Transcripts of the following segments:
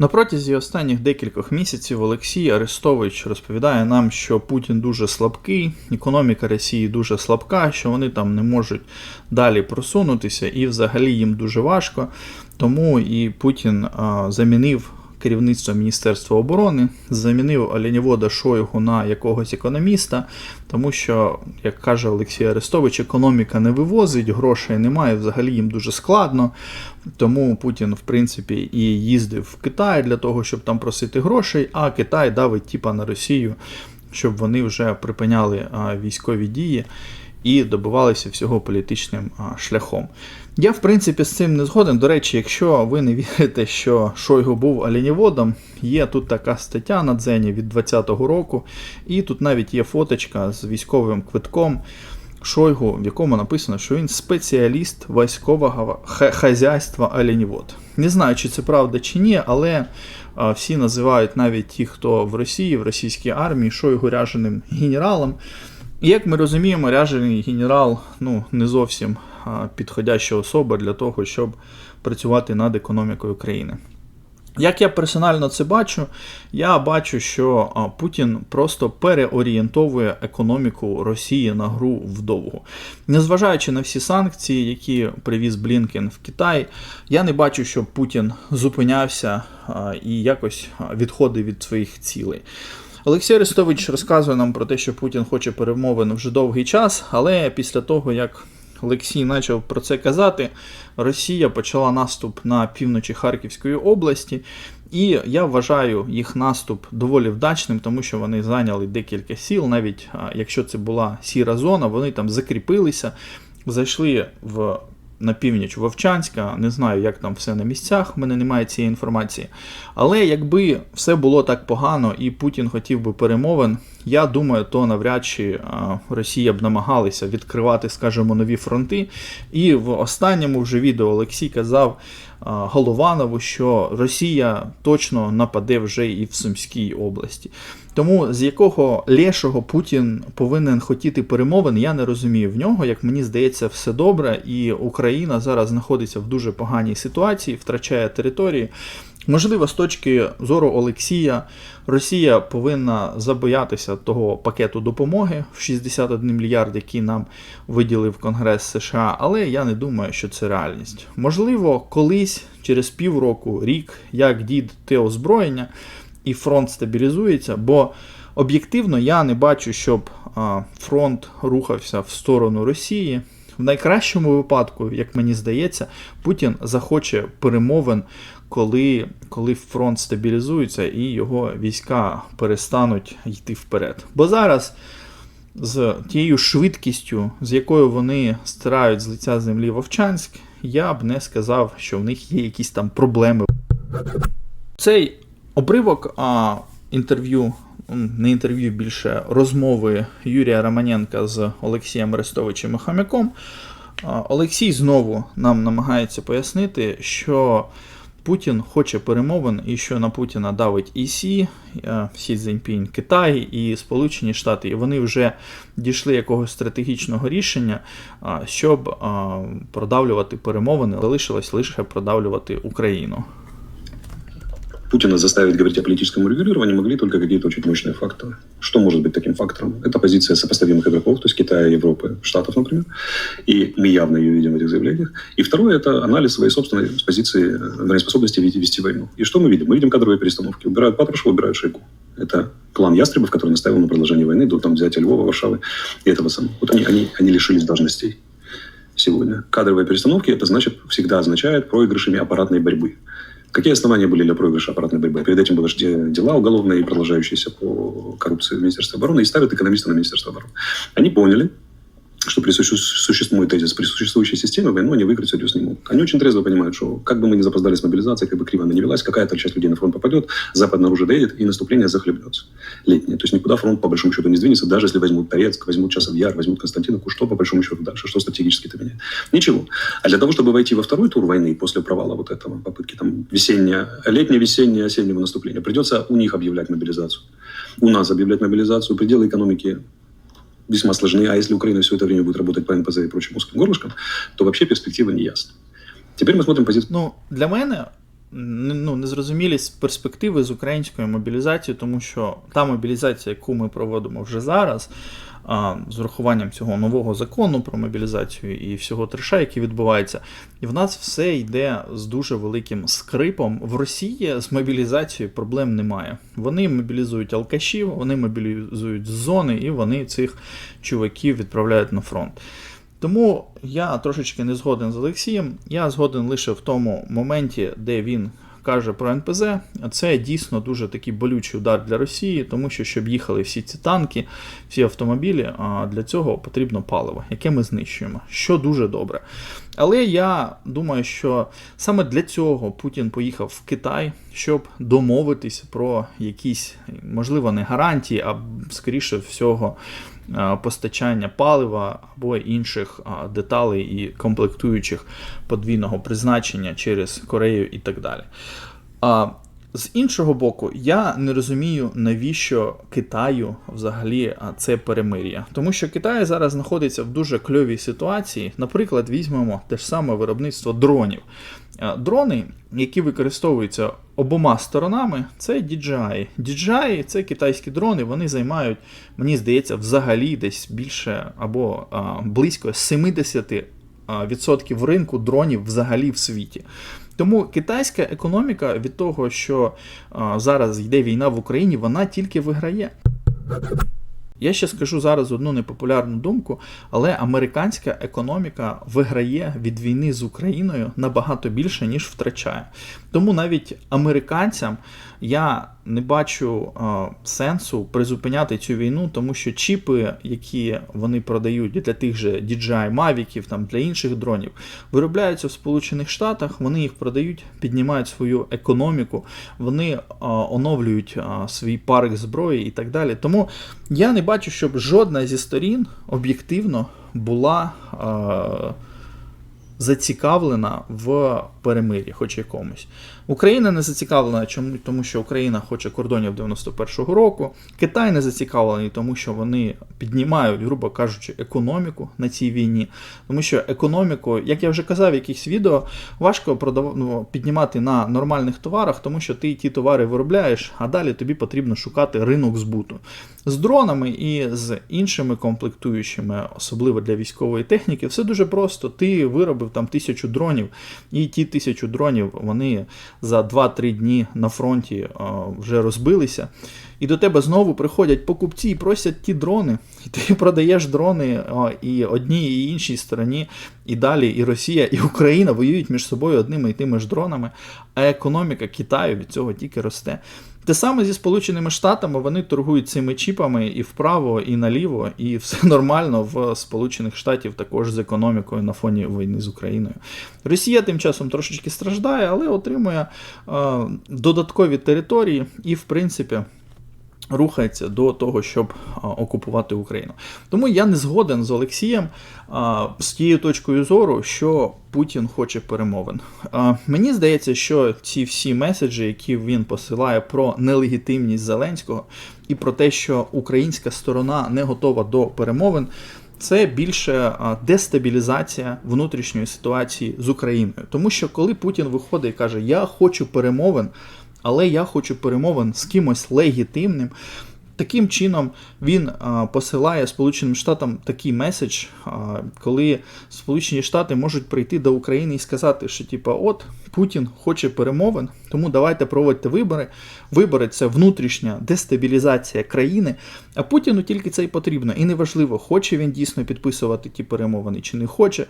На протязі останніх декількох місяців Олексій Арестович розповідає нам, що Путін дуже слабкий, економіка Росії дуже слабка, що вони там не можуть далі просунутися, і взагалі їм дуже важко. Тому і Путін замінив керівництво Міністерства оборони, замінив оленівода Шойгу на якогось економіста, тому що, як каже Олексій Арестович, економіка не вивозить, грошей немає, взагалі їм дуже складно. Тому Путін, в принципі, і їздив в Китай для того, щоб там просити грошей, а Китай давить типа на Росію, щоб вони вже припиняли військові дії і добивалися всього політичним шляхом. Я, в принципі, з цим не згоден. До речі, якщо ви не вірите, що Шойгу був оленіводом, є тут така стаття на Дзені від 2020 року, і тут навіть є фоточка з військовим квитком. Шойгу, в якому написано, що він спеціаліст військового хазяйства оленівод. Не знаю, чи це правда чи ні, але а, всі називають навіть ті, хто в Росії, в російській армії, Шойгу ряженим генералом. І як ми розуміємо, ряжений генерал ну, не зовсім підходяща особа для того, щоб працювати над економікою країни. Як я персонально це бачу, я бачу, що Путін просто переорієнтовує економіку Росії на гру вдовгу. Незважаючи на всі санкції, які привіз Блінкен в Китай, я не бачу, щоб Путін зупинявся і якось відходив від своїх цілей. Олексій Арестович розказує нам про те, що Путін хоче перемовин вже довгий час, але після того, як Олексій почав про це казати, Росія почала наступ на півночі Харківської області, і я вважаю їх наступ доволі вдачним, тому що вони зайняли декілька сіл, навіть якщо це була сіра зона, вони там закріпилися, зайшли в. На північ Вовчанська, не знаю, як там все на місцях, в мене немає цієї інформації. Але якби все було так погано і Путін хотів би перемовин, я думаю, то навряд чи Росія б намагалася відкривати, скажімо, нові фронти. І в останньому вже відео Олексій казав Голованову, що Росія точно нападе вже і в Сумській області. Тому з якого лешого Путін повинен хотіти перемовин, я не розумію. В нього, як мені здається, все добре, і Україна зараз знаходиться в дуже поганій ситуації, втрачає території. Можливо, з точки зору Олексія, Росія повинна забоятися того пакету допомоги в 61 мільярд, який нам виділив Конгрес США, але я не думаю, що це реальність. Можливо, колись через півроку, рік, як дід те озброєння, і фронт стабілізується, бо об'єктивно я не бачу, щоб фронт рухався в сторону Росії. В найкращому випадку, як мені здається, Путін захоче перемовин, коли, коли фронт стабілізується і його війська перестануть йти вперед. Бо зараз з тією швидкістю, з якою вони стирають з лиця землі Вовчанськ, я б не сказав, що в них є якісь там проблеми. Цей обривок а, інтерв'ю, не інтерв'ю більше розмови Юрія Романенка з Олексієм Арестовичем і Хомяком. Олексій знову нам намагається пояснити, що Путін хоче перемовин і що на Путіна давить і Сі, Сі Цзіньпінь, Китай і Сполучені Штати, і вони вже дійшли якогось стратегічного рішення, щоб продавлювати перемовини, залишилось лише продавлювати Україну. Путина заставить говорить о политическом урегулировании могли только какие-то очень мощные факторы. Что может быть таким фактором? Это позиция сопоставимых игроков, то есть Китая, Европы, Штатов, например. И мы явно ее видим в этих заявлениях. И второе – это анализ своей собственной позиции, вернее, способности вести, вести войну. И что мы видим? Мы видим кадровые перестановки. Убирают Патрушева, убирают Шойгу. Это клан Ястребов, который настаивал на продолжении войны до там, взятия Львова, Варшавы и этого самого. Вот они, они, они лишились должностей сегодня. Кадровые перестановки – это значит, всегда означает проигрышами аппаратной борьбы. Какие основания были для проигрыша аппаратной борьбы? Перед этим были же де- дела уголовные, продолжающиеся по коррупции в Министерстве обороны, и ставят экономиста на Министерство обороны. Они поняли, что при суще- тезис, при существующей системе войну они выиграть серьезно не могут. Они очень трезво понимают, что как бы мы ни запоздали с мобилизацией, как бы криво она ни велась, какая-то часть людей на фронт попадет, Запад наружу доедет, и наступление захлебнется. Летнее. То есть никуда фронт по большому счету не сдвинется, даже если возьмут Торецк, возьмут Часов Яр, возьмут Константиновку, что по большому счету дальше, что стратегически это меняет? Ничего. А для того, чтобы войти во второй тур войны после провала вот этого, попытки там весеннее, летнее, весеннее, осеннего наступления, придется у них объявлять мобилизацию. У нас объявлять мобилизацию, пределы экономики весьма сложны. А если Украина все это время будет работать по НПЗ и прочим узким горлышкам, то вообще перспектива не ясна. Теперь мы смотрим позицию. Ну, для мене н- ну, незрозумілі з перспективи з українською мобілізацією, тому що та мобілізація, яку ми проводимо вже зараз, а, з урахуванням цього нового закону про мобілізацію і всього треша, який відбувається, і в нас все йде з дуже великим скрипом. В Росії з мобілізацією проблем немає. Вони мобілізують алкашів, вони мобілізують зони, і вони цих чуваків відправляють на фронт. Тому я трошечки не згоден з Олексієм. Я згоден лише в тому моменті, де він каже про НПЗ. Це дійсно дуже такий болючий удар для Росії, тому що щоб їхали всі ці танки, всі автомобілі, для цього потрібно паливо, яке ми знищуємо, що дуже добре. Але я думаю, що саме для цього Путін поїхав в Китай, щоб домовитися про якісь, можливо, не гарантії, а скоріше всього постачання палива або інших деталей і комплектуючих подвійного призначення через Корею і так далі. З іншого боку, я не розумію, навіщо Китаю взагалі це перемир'я. Тому що Китай зараз знаходиться в дуже кльовій ситуації. Наприклад, візьмемо те ж саме виробництво дронів. Дрони, які використовуються обома сторонами, це DJI. DJI – це китайські дрони, вони займають, мені здається, взагалі десь більше або близько 70 а, відсотків ринку дронів взагалі в світі. Тому китайська економіка від того, що зараз йде війна в Україні, вона тільки виграє. Я ще скажу зараз одну непопулярну думку, але американська економіка виграє від війни з Україною набагато більше, ніж втрачає. Тому навіть американцям я не бачу а, сенсу призупиняти цю війну, тому що чіпи, які вони продають для тих же DJI Mavic, там для інших дронів, виробляються в Сполучених Штатах, вони їх продають, піднімають свою економіку, вони а, оновлюють а, свій парк зброї і так далі. Тому я не бачу, щоб жодна зі сторін об'єктивно була. А, Зацікавлена в перемир'ї, хоч якомусь. Україна не зацікавлена, чому тому, що Україна хоче кордонів 91-го року. Китай не зацікавлений, тому що вони піднімають, грубо кажучи, економіку на цій війні. Тому що економіку, як я вже казав в якихось відео, важко продав... ну, піднімати на нормальних товарах, тому що ти ті товари виробляєш, а далі тобі потрібно шукати ринок збуту. З дронами і з іншими комплектуючими, особливо для військової техніки, все дуже просто. Ти виробив там тисячу дронів, і ті тисячу дронів вони за 2-3 дні на фронті а, вже розбилися. І до тебе знову приходять покупці і просять ті дрони. І ти продаєш дрони і одній, і іншій стороні. І далі і Росія, і Україна воюють між собою одними і тими ж дронами, а економіка Китаю від цього тільки росте. Те саме зі Сполученими Штатами вони торгують цими чіпами і вправо, і наліво, і все нормально в Сполучених Штатів також з економікою на фоні війни з Україною. Росія тим часом трошечки страждає, але отримує е, додаткові території і, в принципі. Рухається до того, щоб окупувати Україну. Тому я не згоден з Олексієм з тією точкою зору, що Путін хоче перемовин. Мені здається, що ці всі меседжі, які він посилає про нелегітимність Зеленського і про те, що українська сторона не готова до перемовин, це більше дестабілізація внутрішньої ситуації з Україною. Тому що коли Путін виходить і каже, я хочу перемовин. Але я хочу перемовин з кимось легітимним. Таким чином він посилає Сполученим Штатам такий меседж, коли Сполучені Штати можуть прийти до України і сказати, що типа, от Путін хоче перемовин, тому давайте проводьте вибори. Вибори це внутрішня дестабілізація країни, а Путіну тільки це й потрібно. І неважливо, хоче він дійсно підписувати ті перемовини чи не хоче.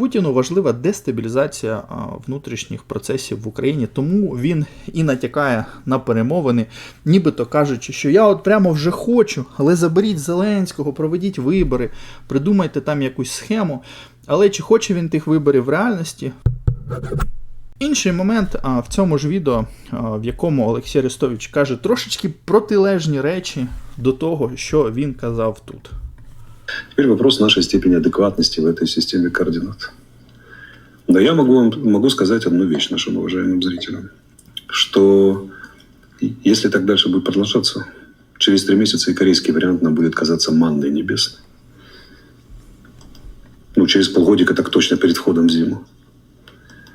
Путіну важлива дестабілізація внутрішніх процесів в Україні, тому він і натякає на перемовини, нібито кажучи, що я от прямо вже хочу, але заберіть Зеленського, проведіть вибори, придумайте там якусь схему. Але чи хоче він тих виборів в реальності? Інший момент в цьому ж відео, в якому Олексій Арестович каже трошечки протилежні речі до того, що він казав тут. Теперь вопрос нашей степени адекватности в этой системе координат. Да я могу, вам, могу сказать одну вещь нашим уважаемым зрителям, что если так дальше будет продолжаться, через три месяца и корейский вариант нам будет казаться манной небесной. Ну, через полгодика так точно перед входом в зиму.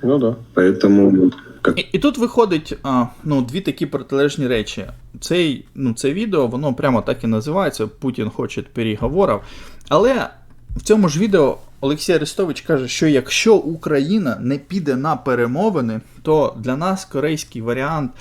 Ну да. Поэтому как І, і тут виходить а, ну, дві такі протилежні речі. Цей, ну, це відео, воно прямо так і називається Путін хоче переговорів. Але в цьому ж відео Олексій Арестович каже, що якщо Україна не піде на перемовини, то для нас корейський варіант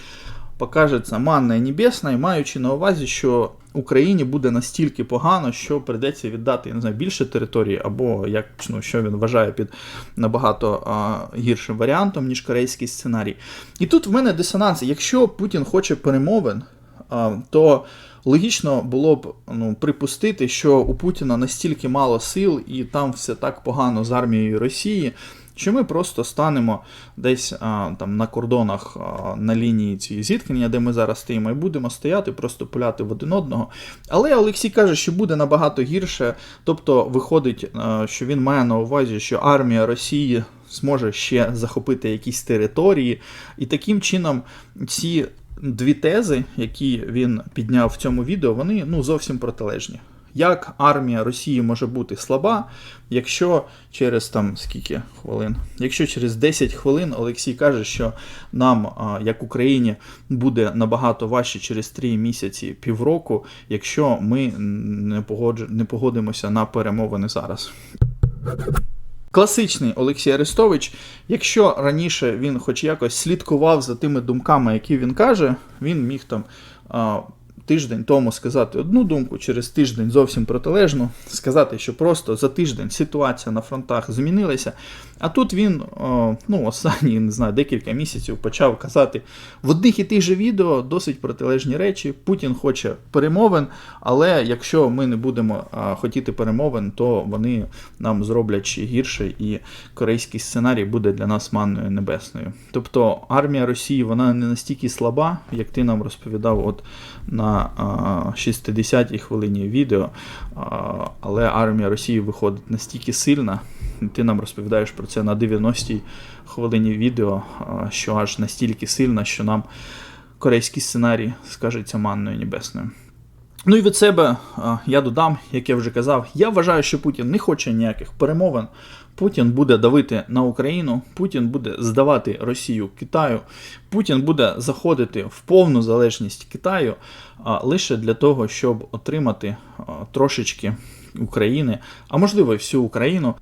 покажеться манна небесна, і маючи на увазі, що Україні буде настільки погано, що придеться віддати я не знаю, більше території, або як ну, що він вважає під набагато а, гіршим варіантом, ніж корейський сценарій. І тут в мене дисонанс. Якщо Путін хоче перемовин, а, то логічно було б ну, припустити, що у Путіна настільки мало сил і там все так погано з армією Росії. Що ми просто станемо десь а, там на кордонах а, на лінії цієї зіткнення, де ми зараз стоїмо, і будемо стояти, просто пуляти в один одного. Але Олексій каже, що буде набагато гірше. Тобто виходить, а, що він має на увазі, що армія Росії зможе ще захопити якісь території, і таким чином ці дві тези, які він підняв в цьому відео, вони ну зовсім протилежні. Як армія Росії може бути слаба, якщо через там скільки хвилин? Якщо через 10 хвилин Олексій каже, що нам, як Україні, буде набагато важче через 3 місяці півроку, якщо ми не, погодж... не погодимося на перемовини зараз. Класичний Олексій Арестович, якщо раніше він хоч якось слідкував за тими думками, які він каже, він міг там тиждень тому сказати одну думку, через тиждень зовсім протилежну, сказати, що просто за тиждень ситуація на фронтах змінилася. А тут він, о, ну, останні не знаю, декілька місяців почав казати в одних і тих же відео досить протилежні речі. Путін хоче перемовин, але якщо ми не будемо а, хотіти перемовин, то вони нам зроблять ще гірше, і корейський сценарій буде для нас манною небесною. Тобто армія Росії вона не настільки слаба, як ти нам розповідав от на а, 60-й хвилині відео, але армія Росії виходить настільки сильна. Ти нам розповідаєш про це на 90-й хвилині відео, що аж настільки сильна, що нам корейський сценарій скажеться манною небесною. Ну і від себе я додам, як я вже казав, я вважаю, що Путін не хоче ніяких перемовин. Путін буде давити на Україну, Путін буде здавати Росію Китаю, Путін буде заходити в повну залежність Китаю лише для того, щоб отримати трошечки України, а можливо і всю Україну.